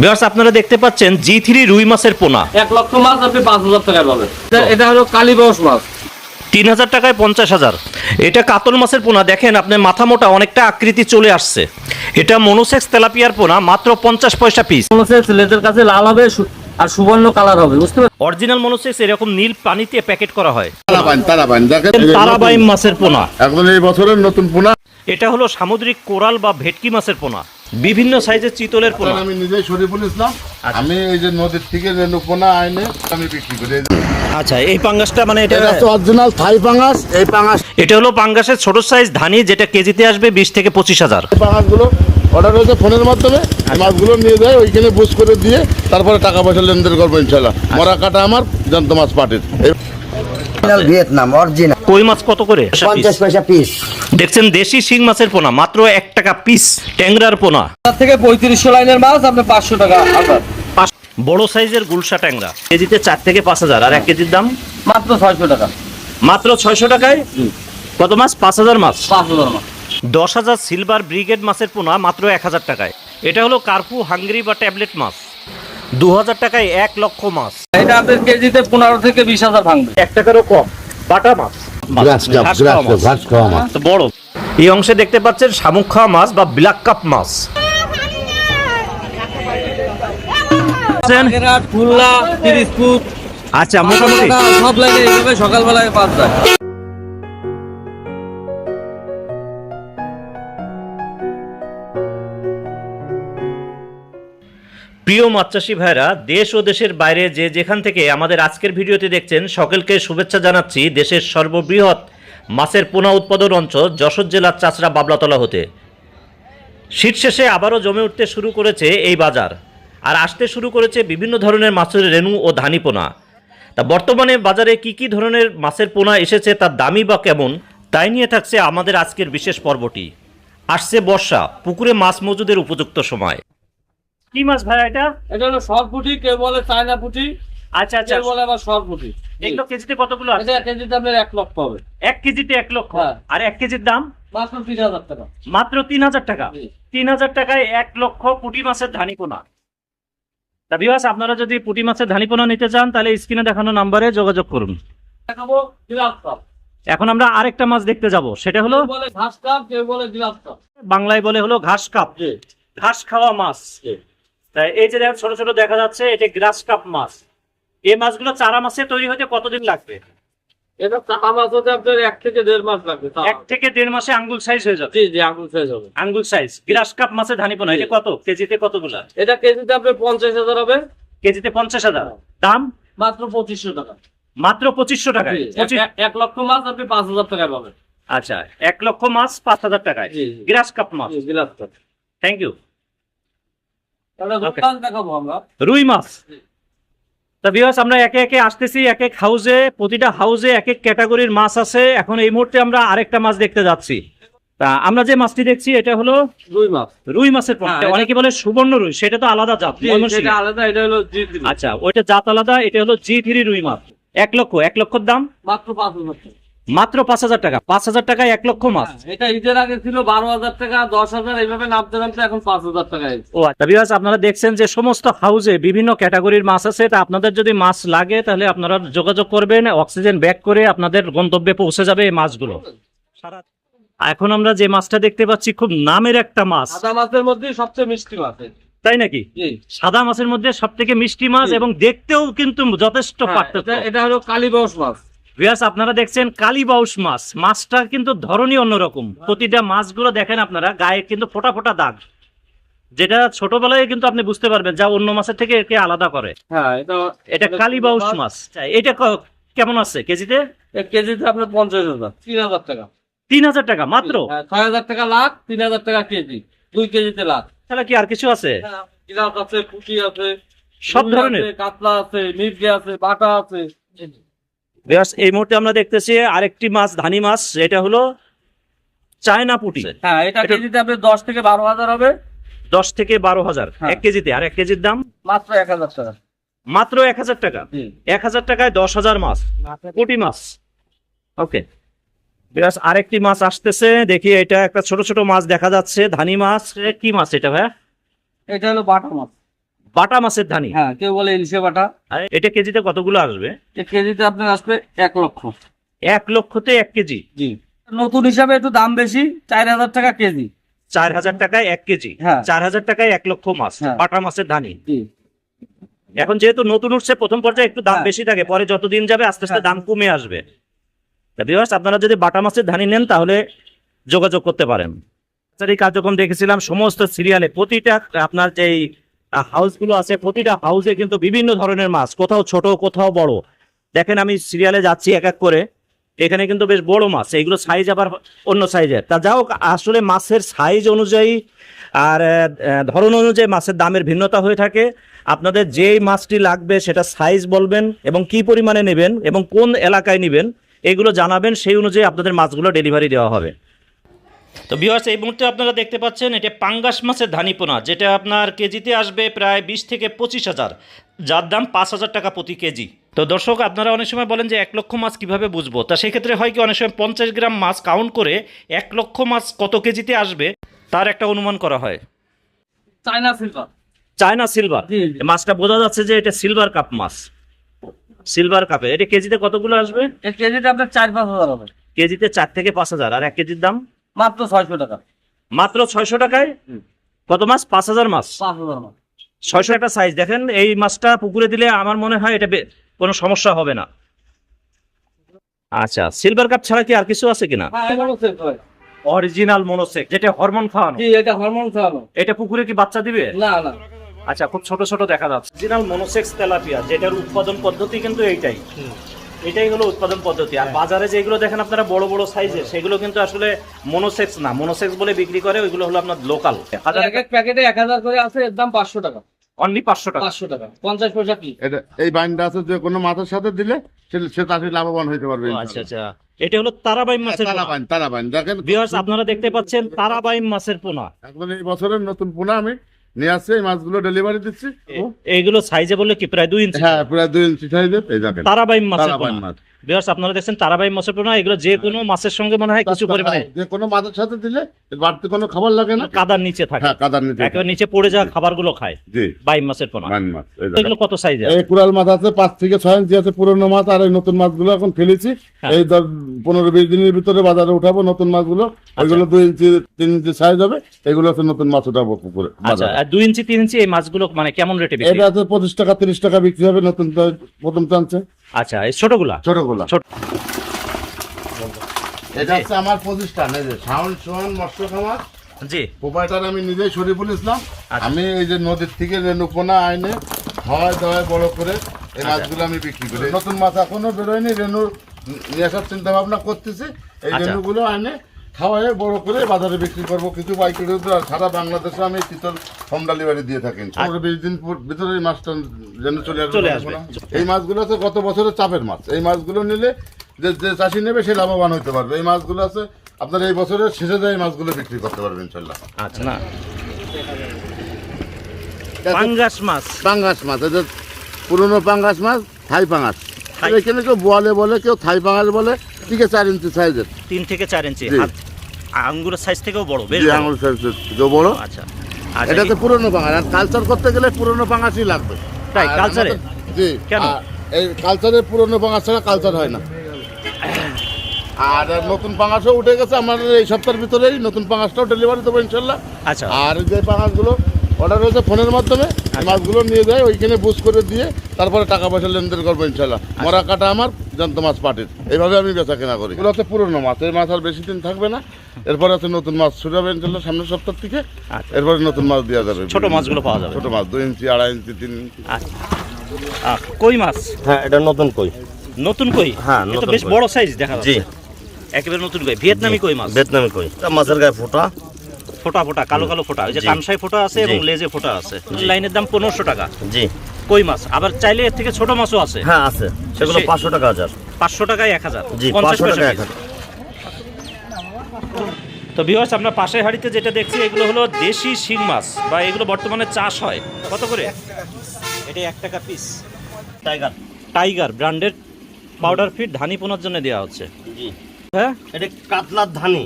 Viewers আপনারা দেখতে পাচ্ছেন জি থ্রি রুই মাছের পোনা। এক লক্ষ মাছ আপনি পাঁচ হাজার টাকায় পাবেন। এটা- হলো কালীবাউস মাছ। তিন হাজার টাকায় পঞ্চাশ হাজার। এটা কাতল মাছের পোনা। দেখেন আপনার মাথা মোটা অনেকটা আকৃতি চলে আসছে। এটা মনোসেক্স তেলাপিয়ার পোনা মাত্র পঞ্চাশ পয়সা পিস মনোসেক্স ছেলেদের কাছে লাল হবে আর সুবর্ণ কালার হবে বুঝতে পারছেন? অরিজিনাল মনোসেক্স এরকম নীল পানিতে প্যাকেট করা হয়। তারাবাইন তারাবাইন দেখেন তারাবাইম মাছের পোনা। এখন এই বছরের নতুন পোনা। এটা হলো সামুদ্রিক কোরাল বা ভেটকি মাছের পোনা। বিভিন্ন সাইজের চিতলের পোনা। আমি নিজেই শরীফুল ইসলাম। আমি এই যে নদীর থেকে পোনা আইনে আমি বিক্রি করি। আচ্ছা এই পাঙ্গাসটা মানে এটা হচ্ছে অরিজিনাল থাই পাঙাশ এই পাঙ্গাস এটা হলো পাঙ্গাসের ছোট সাইজ ধানি যেটা কেজিতে আসবে বিশ থেকে পঁচিশ হাজার। পাঙাশগুলো অর্ডার হয়েছে ফোনের মাধ্যমে। এই মাছগুলো নিয়ে যায় ওইখানে বুঝ করে দিয়ে তারপরে টাকা পয়সা লেনদেন করব ইনশাল্লাহ মরা কাটা আমার জ্যান্ত মাছ পাটির। ভিয়েতনাম অরিজিনাল কই মাছ কত করে? পঞ্চাশ পয়সা পিস দেখছেন দেশি শিং মাছের পোনা মাত্র এক টাকা পিস ট্যাংরার পোনা। তার থেকে পঁয়ত্রিশশো লাইনের মাছ আপনি পাঁচশো টাকা হাজার। বড় সাইজের গুলশা ট্যাংরা কেজিতে চার থেকে পাঁচ হাজার। আর এক কেজির দাম? মাত্র ছয়শো টাকা। মাত্র ছয়শো টাকায়? কত মাছ? পাঁচ হাজার মাছ? পাঁচ হাজার মাছ। দশ হাজার সিলভার ব্রিগেড মাছের পোনা মাত্র এক হাজার টাকায়। এটা হলো কার্পু হাঙ্গরি বা ট্যাবলেট মাছ। দু হাজার টাকায় এক লক্ষ মাছ। এটা আপনার কেজিতে পনেরো থেকে বিশ হাজার ভাঙবে। এক টাকারও কম বাটা মাছ। বড়। এই অংশে দেখতে পাচ্ছেন শামুক খাওয়া মাছ বা ব্ল্যাক কাপ মাছ। আচ্ছা মোটামুটি। সব লাইনে এইভাবে সকালবেলায় পাওয়া যায়। প্রিয় চাষি ভাইরা দেশ ও দেশের বাইরে যে যেখান থেকে আমাদের আজকের ভিডিওতে দেখছেন, সকলকে শুভেচ্ছা জানাচ্ছি দেশের সর্ববৃহৎ মাছের পোনা উৎপাদন অঞ্চল, যশোর জেলার চাষরা বাবলাতলা হতে। শীত শেষে আবারও জমে উঠতে শুরু করেছে এই বাজার, আর আসতে শুরু করেছে বিভিন্ন ধরনের মাছের রেণু ও ধানি পোনা। তা বর্তমানে বাজারে কি কি ধরনের মাছের পোনা এসেছে, তার দামি বা কেমন, তাই নিয়ে থাকছে আমাদের আজকের বিশেষ পর্বটি। আসছে বর্ষা, পুকুরে মাছ মজুদের উপযুক্ত সময়। কি মাছ ভাই এটা? এটা হলো সর ফুটি কেউ বলে চায়না ফুটি আচ্ছা আচ্ছা। কেউ বলে আবার সর ফুটি এগুলো কেজিতে কতগুলো আছে? এটা কেজিতে আপনার এক লক্ষ হবে। এক কেজিতে এক লক্ষ? হ্যাঁ। আর এক কেজির দাম? মাত্র তিন হাজার টাকা। মাত্র তিন হাজার টাকা। তিন হাজার টাকায় এক লক্ষ পুঁটি মাছের ধানি পোনা তা বিভাস আপনারা যদি পুঁটি মাছের ধানি পোনা নিতে চান তাহলে স্ক্রিনে দেখানো নাম্বারে যোগাযোগ করুন। দেখাবো গ্লাস কাপ। এখন আমরা আরেকটা মাছ দেখতে যাব। সেটা হলো বলে ঘাস কাপ কেউ বলে গ্লাস কাপ। বাংলায় বলে হলো ঘাস কাপ। ঘাস খাওয়া মাছ। তাই এই যে দেখেন ছোট ছোট দেখা যাচ্ছে এটা গ্রাস কাপ মাছ। এই মাছগুলো চারা মাছে তৈরি হতে কতদিন লাগবে? এটা চাপা মাছ হতে আপনার এক থেকে দেড় মাস লাগবে এক থেকে দেড় মাসে আঙ্গুল সাইজ হয়ে যাবে? জি জি আঙুল শেষ হবে। আঙ্গুল সাইজ গ্রাস কাপ মাছের ধানি এটা কত? কেজিতে কতগুলা? এটা কেজিতে আপনার পঞ্চাশ হাজার হবে। কেজিতে পঞ্চাশ হাজার। দাম? মাত্র পঁচিশশো টাকা। মাত্র পঁচিশশো টাকায়। এক- লক্ষ মাছ আপনি পাঁচ হাজার টাকায় পাবেন। আচ্ছা এক লক্ষ মাছ পাঁচ হাজার টাকায়। গ্রাস কাপ মাছ। কাপ। থ্যাংক ইউ তাহলে Okay. দোকান দেখাবো আমরা রুই মাছ। তা বিয়াস আমরা একে একে আসতেছি এক এক হাউজে প্রতিটা হাউজে এক এক ক্যাটাগরির মাছ আছে। এখন এই মুহূর্তে আমরা আরেকটা মাছ দেখতে যাচ্ছি। তা আমরা যে মাছটি দেখছি এটা হলো রুই মাছ। রুই মাছের হ্যাঁ, অনেকে বলে সুবর্ণ রুই সেটা তো আলাদা জাত আলাদা এটা হলো। আচ্ছা ওইটা জাত আলাদা এটা হলো জি থ্রি রুই মাছ। এক লক্ষ এক লক্ষর দাম? মাত্র পাঁচ হাজার। মাত্র পাঁচ হাজার টাকা। পাঁচ হাজার টাকায় এক লক্ষ মাছ হ্যাঁ, এটা ঈদের আগে ছিল বারো হাজার টাকা দশ হাজার এইভাবে নামতে নামতে এখন পাঁচ হাজার টাকা। ও আচ্ছা আপনারা দেখছেন যে সমস্ত হাউজে বিভিন্ন ক্যাটাগরির মাছ আছে। তা আপনাদের যদি মাছ লাগে তাহলে আপনারা যোগাযোগ করবেন অক্সিজেন ব্যাক করে আপনাদের গন্তব্যে পৌঁছে যাবে এই মাছগুলো। সারা এখন আমরা যে মাছটা দেখতে পাচ্ছি খুব নামের একটা মাছ। সাদা মাছের মধ্যে সবচেয়ে মিষ্টি মাছ তাই নাকি? সাদা মাছের মধ্যে সব থেকে মিষ্টি মাছ এবং দেখতেও কিন্তু যথেষ্ট হ্যাঁ, পার্থক্য। এটা- এটা হলো কালীবাউস মাছ। বিয়াস আপনারা দেখছেন কালীবাউস মাছ। মাছটা কিন্তু ধরনই অন্যরকম। প্রতিটা মাছগুলো দেখেন আপনারা গায়ে কিন্তু ফোটা ফোটা দাগ। যেটা ছোটবেলায় কিন্তু আপনি বুঝতে পারবেন যা অন্য মাছের থেকে একে আলাদা করে। হ্যাঁ এটা এটা কালীবাউস মাছ। এটা কেমন আছে কেজিতে? কেজিতে আপনার পঞ্চাশ হাজার। তিন হাজার টাকা। তিন হাজার টাকা মাত্র? হ্যাঁ, ছয় হাজার টাকা লাখ তিন হাজার টাকা কেজি। দুই কেজিতে লাখ। তাহলে কি আর কিছু আছে? গিলাস আছে পুঁটি আছে সব ধরনের? কাতলা আছে মির্গে আছে বাটা আছে। বিয়াস এই মুহূর্তে আমরা দেখতেছি আরেকটি মাছ ধানি মাছ এটা হলো চায়না পুটি। হ্যাঁ এটা কেজিতে আপনার দশ থেকে বারো হাজার হবে। দশ থেকে বারো হাজার হ্যাঁ। এক কেজিতে। আর এক কেজির দাম? মাত্র এক হাজার টাকা। মাত্র এক হাজার টাকা? এক হাজার টাকায় দশ হাজার মাছ। পুঁটি মাছ। ওকে বিরাজ আরেকটি মাছ আসতেছে। দেখি এটা একটা ছোট ছোট মাছ দেখা যাচ্ছে। ধানি মাছ কি মাছ এটা ভাই এটা হলো বাটা মাছ। বাটা মাছের ধানি? হ্যাঁ কেউ বলে ইলিশে বাটা। এটা কেজিতে কতগুলো আসবে? কেজিতে আপনার আসবে এক লক্ষ। এক লক্ষতে এক কেজি? জি। নতুন হিসাবে একটু দাম বেশি চার হাজার টাকা কেজি। চার হাজার টাকায় এক কেজি? হ্যাঁ। চার হাজার টাকায় এক লক্ষ মাছ হ্যাঁ। বাটা মাছের ধানি? এখন যেহেতু নতুন উঠছে প্রথম পর্যায়ে একটু দাম হ্যাঁ। বেশি থাকে পরে যতদিন যাবে আস্তে আস্তে। দাম কমে আসবে। আপনারা যদি বাটা মাছের ধানি নেন তাহলে যোগাযোগ করতে পারেন। এই কার্যক্রম দেখেছিলাম সমস্ত সিরিয়ালে প্রতিটা আপনার যেই হাউসগুলো আছে, প্রতিটা হাউসে কিন্তু বিভিন্ন ধরনের মাছ, কোথাও ছোট, কোথাও বড়। দেখেন আমি সিরিয়ালে যাচ্ছি এক এক করে, এখানে কিন্তু বেশ বড় মাছ এইগুলো সাইজ আবার অন্য সাইজের তা যাও আসলে মাছের সাইজ অনুযায়ী আর ধরন অনুযায়ী মাছের দামের ভিন্নতা হয়ে থাকে। আপনাদের যেই মাছটি লাগবে সেটা সাইজ বলবেন এবং কি পরিমাণে নেবেন এবং কোন এলাকায় নেবেন, এগুলো জানাবেন, সেই অনুযায়ী আপনাদের মাছগুলো ডেলিভারি দেওয়া হবে। তো বিহার্স এই মুহূর্তে আপনারা দেখতে পাচ্ছেন এটা পাঙ্গাস মাছের ধানিপোনা যেটা আপনার কেজিতে আসবে প্রায় বিশ থেকে পঁচিশ হাজার। যার দাম পাঁচ হাজার টাকা প্রতি কেজি। তো দর্শক আপনারা অনেক সময় বলেন যে এক লক্ষ মাছ কীভাবে বুঝব? তা সেক্ষেত্রে হয় কি অনেক সময় পঞ্চাশ গ্রাম মাছ কাউন্ট করে এক লক্ষ মাছ কত কেজিতে আসবে তার একটা অনুমান করা হয়। China silver China silver. মাছটা বোঝা যাচ্ছে যে এটা সিলভার কাপ মাছ। সিলভার কাপে এটা কেজিতে কতগুলো আসবে? এক কেজিতে আপনার চার পাঁচ হাজার হবে। কেজিতে চার থেকে পাঁচ হাজার। আর এক কেজির দাম? মাত্র ছয়শো টাকা। মাত্র ছয়শো টাকায়? কত মাছ? পাঁচ হাজার মাছ? পাঁচ হাজার মাছ। ছয়শো একটা সাইজ দেখেন এই মাছটা পুকুরে দিলে আমার মনে হয় এটা কোনো সমস্যা হবে না। আচ্ছা সিলভার কাপ ছাড়া কি আর কিছু আছে কিনা? sell হয়। অরিজিনাল মনোসেক যেটা হরমোন খাওয়ানো। এটা হরমোন খাওয়ানো। এটা পুকুরে কি বাচ্চা দিবে? না না। আচ্ছা খুব ছোট ছোট দেখা যাচ্ছে। অরিজিনাল মনোসেক্স তেলাপিয়া যেটার উৎপাদন পদ্ধতি কিন্তু এইটাই। এটাই হলো উৎপাদন পদ্ধতি। আর বাজারে যেগুলো দেখেন আপনারা বড় বড় সাইজের সেগুলো কিন্তু আসলে মনোসেক্স না। মনোসেক্স বলে বিক্রি করে ওইগুলো হলো আপনার লোকাল এক এক প্যাকেটে এক হাজার করে আছে এর দাম পাঁচশো টাকা। অনলি পাঁচশো টাকা। পাঁচশো টাকা। পঞ্চাশ পয়সা কি? এই বাইনটা আছে যে কোনো মাছের সাথে দিলে সে- সে তাতে লাভবান হইতে পারবে আচ্ছা আচ্ছা। এটা হলো তারাবাই মাছের তারা বাইন দেখেন ভিউয়ার্স আপনারা দেখতে পাচ্ছেন তারাবাই মাছের পোনা। একদম এই বছরের নতুন পোনা আমি নিয়ে আসছে এই মাছগুলো ডেলিভারি দিচ্ছি। এগুলো এইগুলো সাইজে বললে কি প্রায় দুই ইঞ্চি হ্যাঁ প্রায় দুই ইঞ্চি সাইজে পেয়ে যাবেন। তারাবাই মাছ তারাবাইন মাছ। ভিউয়ার্স আপনারা দেখছেন তারাবাই মাছের পোনা এগুলো যে কোনো মাছের সঙ্গে মনে হয় কিছু পরিমাণে যে কোনো মাছের সাথে দিলে বাড়তি কোনো খাবার লাগে না। কাদার নিচে থাকে। হ্যাঁ কাদার একেবারে নিচে পড়ে যাওয়া খাবারগুলো খায়। জি। বাইম মাছের পোনা। বাইন মাছ এগুলো কত সাইজের এই কুড়াল মাছ আছে পাঁচ থেকে ছয় ইঞ্চি আছে পুরোনো মাছ আর এই নতুন মাছগুলো এখন ফেলেছি। হ্যাঁ। এই দশ পনেরো বিশ দিনের ভিতরে বাজারে উঠাবো নতুন মাছগুলো। আচ্ছা। ওইগুলো দুই ইঞ্চি তিন ইঞ্চি সাইজ হবে। এগুলো হচ্ছে নতুন মাছ উঠাবো পুকুরে আচ্ছা আর দুই ইঞ্চি তিন ইঞ্চি এই মাছগুলো মানে কেমন রেটে বিক্রি? এটা আছে পঁচিশ টাকা তিরিশ টাকা বিক্রি হবে নতুন প্রথম চান্সে আচ্ছা এই ছোটগুলা? ছোটগুলা। ছোট। এটা হচ্ছে আমার প্রতিষ্ঠান এই যে শাওন সোহান মৎস্য খামার। জি। প্রোপাইটার আমি নিজেই শরীফুল ইসলাম। আচ্ছা। আমি এই যে নদীর থেকে রেণুপোনা আইনে হয় দাওয়ায় বড় করে এই আচ্ছা। মাছগুলো আমি বিক্রি করি। নতুন মাছ এখনও বেরোয়নি রেণু নিয়ে আসার চিন্তা ভাবনা করতেছি। এই আচ্ছা। রেণুগুলো আইনে খাওয়ায় বড় করে বাজারে বিক্রি করব। কিছু পাইকারি আর সারা বাংলাদেশে আমি শীতল হোম ডেলিভারি দিয়ে থাকি। পনেরো বিশ দিন পর- ভিতরে এই মাছটা যেন চলে আসবে এই মাছগুলো আছে গত বছরের চাপের মাছ। এই মাছগুলো নিলে যে যে চাষি নেবে সে লাভবান হতে পারবে। এই মাছগুলো আছে আপনার এই বছরের শেষে যায় এই মাছগুলো বিক্রি করতে পারবেন ইনশাল্লাহ আচ্ছা। না। পাঙ্গাস মাছ। পাঙ্গাস মাছ এটা পুরনো পাঙ্গাস মাছ থাই পাঙ্গাস। থাই। এখানে কেউ বলে বলে কেউ থাই পাঙ্গাস বলে ঠিক আছে চার ইঞ্চি সাইজের তিন থেকে চার ইঞ্চি। আঙ্গুরের সাইজ থেকেও বড় বেশ বড়। আঙুল সাইজের কেউ বড়। আচ্ছা। আচ্ছা এটা তো পুরনো পাঙ্গাস আর কালচার করতে গেলে পুরনো পাঙ্গাসই লাগবে। তাই, আর কালচারে? আমাদের- জি কেন? আর এই কালচারে পুরনো পাঙ্গাস ছাড়া কালচার হয় না। আর নতুন পাঙ্গাসও উঠে গেছে আমাদের এই সপ্তাহের ভিতরেই নতুন পাঙ্গাসটাও ডেলিভারি দেবো ইনশাল্লাহ। আচ্ছা। আর যে পাঙাশগুলো অর্ডার হয়েছে ফোনের মাধ্যমে এই মাছগুলো নিয়ে যায় ওইখানে বুঝ করে দিয়ে তারপরে টাকা পয়সা লেনদেন করব ইনশাল্লাহ। মরা কাটা আমার জ্যান্ত মাছ পাটির। এইভাবে আমি বেচা কেনা করি। এগুলো হচ্ছে পুরনো মাছ এই মাছ আর বেশি দিন থাকবে না। এরপরে আছে নতুন মাছ শুরু হবে ইনশাল্লাহ সামনের সপ্তাহ থেকে। আচ্ছা। এরপরে নতুন মাছ দেওয়া যাবে। ছোট মাছগুলো পাওয়া যাবে। ছোট মাছ দুই ইঞ্চি আড়াই ইঞ্চি তিন ইঞ্চি। আচ্ছা। কই মাছ? হ্যাঁ এটা নতুন কই। নতুন কই? হ্যাঁ, এ তো নতুন বেশ বড় সাইজ দেখা জি। যাচ্ছে। একেবারে নতুন কই। ভিয়েতনামি কই মাছ? ভিয়েতনামি কই। এটা মাছের গায়ে ফোটা। ফোটা ফোটা কালো কালো ফোটা। ওই যে কানসাই ফোটা আছে এবং লেজে ফোটা আছে। লাইনের দাম পনেরোশো টাকা। জি। কই মাছ? আবার চাইলে এর থেকে ছোট মাছও আছে। হ্যাঁ আছে। সেগুলো পাঁচশো টাকা হাজার। পাঁচশো টাকায় এক হাজার। জি পাঁচশো টাকা এক হাজার। তো ভিউয়ার্স আমরা পাশের হাড়িতে যেটা দেখছি এগুলো হলো দেশি শিং মাছ বা এগুলো বর্তমানে চাষ হয়। কত করে? এটা এক টাকা পিস টাইগার। টাইগার ব্র্যান্ডের পাউডার ফিট ধানি পোনার জন্য দেওয়া হচ্ছে। জি। হ্যাঁ? এটা কাতলার ধানি।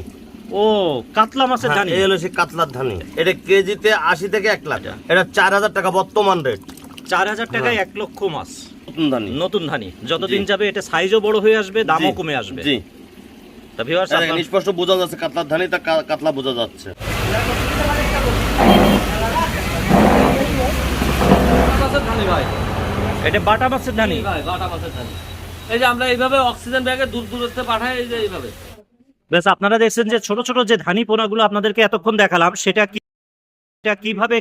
ও কাতলা মাছের হ্যাঁ, ধানি? এই হলো সেই কাতলার ধানি। এটা কেজিতে আশি থেকে এক লাখ। এটা চার হাজার টাকা বর্তমান রেট চার হাজার টাকায় এক লক্ষ মাছ। নতুন ধানি। যতদিন যাবে এটা সাইজও বড় হয়ে আসবে দামও কমে আসবে। জি। তা ভিউয়ার্স স্পষ্ট বোঝা যাচ্ছে কাতলার ধানি তা কাতলা বোঝা যাচ্ছে। মাছের ধানি ভাই। এটা বাটা মাছের ধানি ভাই বাটা মাছের ধানি। এই যে আমরা এইভাবে অক্সিজেন ব্যাগে দূর দূরত্বে পাঠাই এই যে এইভাবে। বেশ আপনারা দেখছেন যে ছোট ছোট যে ধানি পোনাগুলো আপনাদেরকে এতক্ষণ দেখালাম সেটা কি সেটা কীভাবে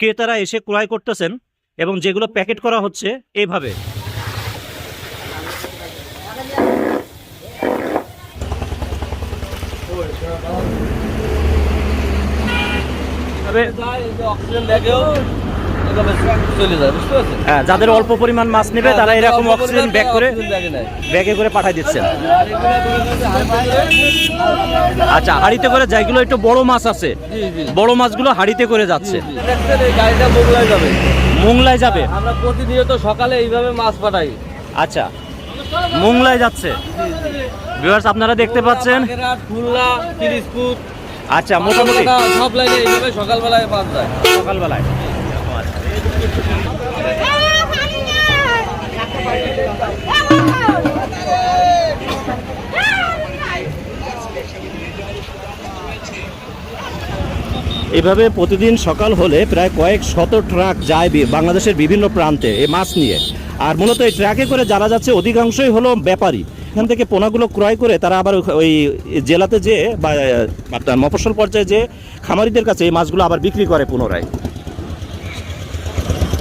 ক্রেতারা এসে ক্রয় করতেছেন? এবং যেগুলো প্যাকেট করা হচ্ছে এইভাবে হ্যাঁ, যাদের অল্প পরিমাণ মাছ নেবে তারা এরকম অক্সিজেন ব্যাগ করে ব্যাগে করে পাঠাই দিচ্ছেন। আচ্ছা হাড়িতে করে যেগুলো একটু বড় মাছ আছে বড় মাছগুলো হাড়িতে করে যাচ্ছে। গাড়িটা যাবে। মোংলায় যাবে? আমরা প্রতিনিয়ত সকালে এইভাবে মাছ পাঠাই। আচ্ছা মোংলায় যাচ্ছে। ভিউয়ার্স আপনারা দেখতে পাচ্ছেন? খুলনা তিরিশপুর। আচ্ছা মোটামুটি। সব লাইনে এইভাবে সকালবেলায় মাছ যায়। সকালবেলায়। এভাবে প্রতিদিন সকাল হলে প্রায় কয়েক শত ট্রাক যায় বাংলাদেশের বিভিন্ন প্রান্তে এই মাছ নিয়ে। আর মূলত এই ট্রাকে করে যারা যাচ্ছে অধিকাংশই হলো ব্যাপারী। এখান থেকে পোনাগুলো ক্রয় করে তারা আবার ওই- জেলাতে যে বা মফস্বল পর্যায়ে যে খামারিদের কাছে এই মাছগুলো আবার বিক্রি করে পুনরায়।